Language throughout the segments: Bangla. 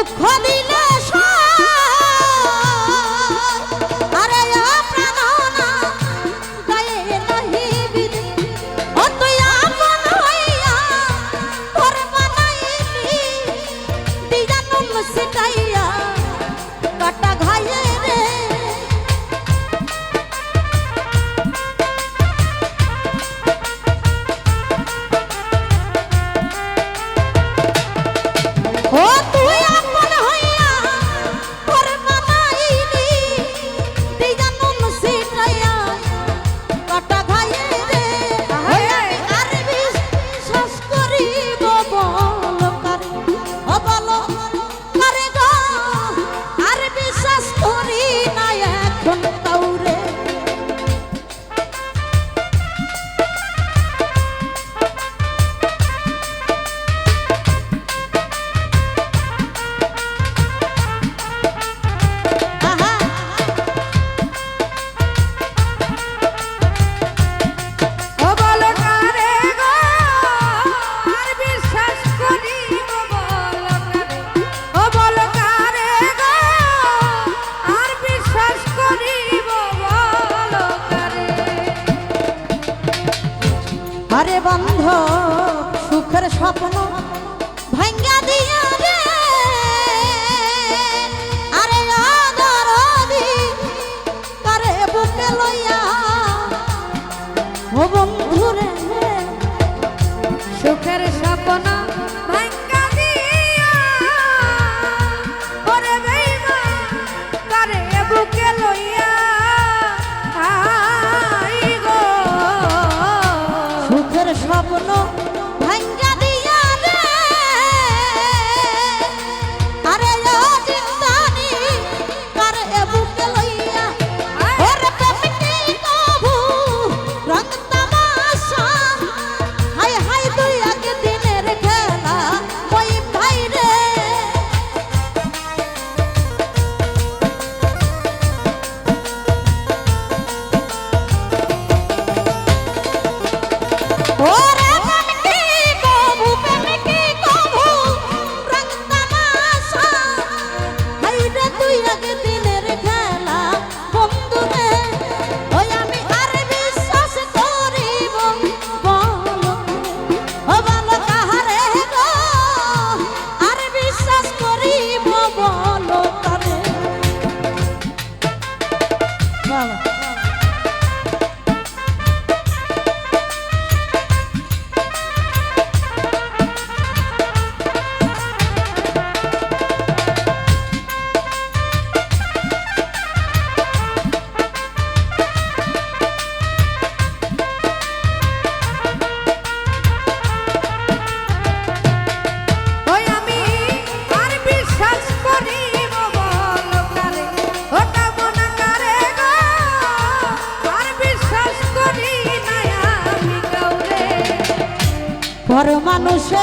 দুঃখ আরে বন্ধ, সুখের স্বপ্ন ভাঙ্গা দিয়া রে আরে অদরদি তারে বুকে লইয়া ও বন্ধু রে সুখের পর মানুষে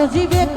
বুঝিবে